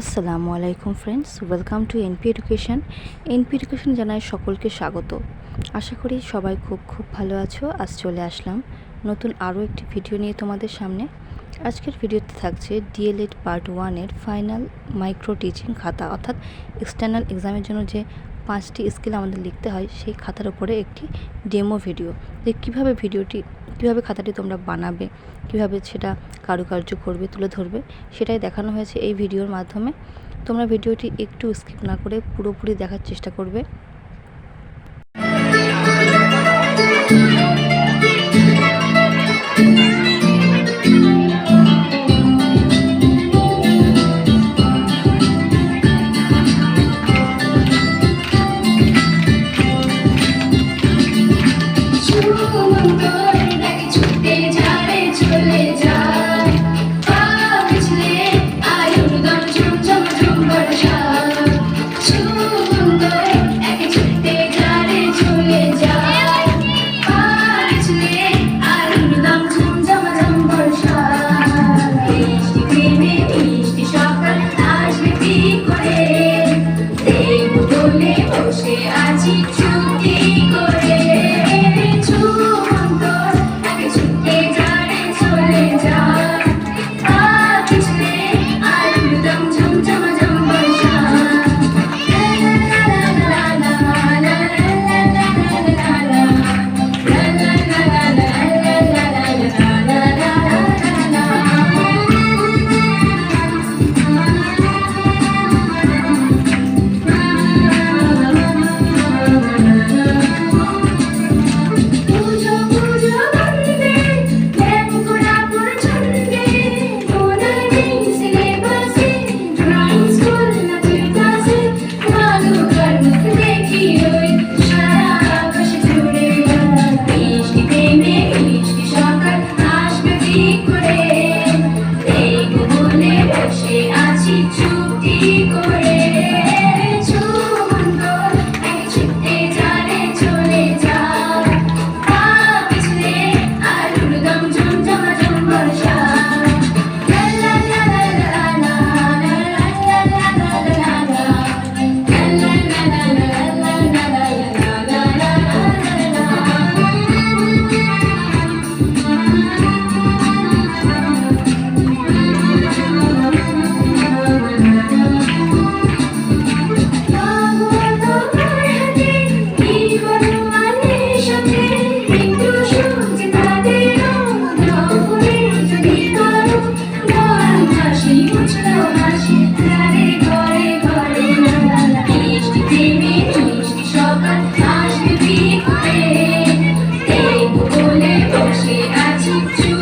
আসসালামু আলাইকুম friends welcome to NP education NP education জানাই সকলকে স্বাগত। আশা করি সবাই খুব খুব ভালো আছো। আজ চলে আসলাম নতুন আরও একটি ভিডিও নিয়ে তোমাদের সামনে। আজকের ভিডিওতে থাকছে ডিএলএড পার্ট ওয়ানের ফাইনাল মাইক্রো টিচিং খাতা, অর্থাৎ এক্সটার্নাল এক্সামের জন্য যে পাঁচটি স্কিল আমাদের লিখতে হয়, সেই খাতার উপরে একটি ডেমো ভিডিও যে কীভাবে ভিডিওটি কীভাবে খাতাটি তোমরা বানাবে, কীভাবে সেটা কারুকার্য করবে, তুলে ধরবে, সেটাই দেখানো হয়েছে এই ভিডিওর মাধ্যমে। তোমরা ভিডিওটি একটু স্কিপ না করে পুরোপুরি দেখার চেষ্টা করবে। Okay, I took two.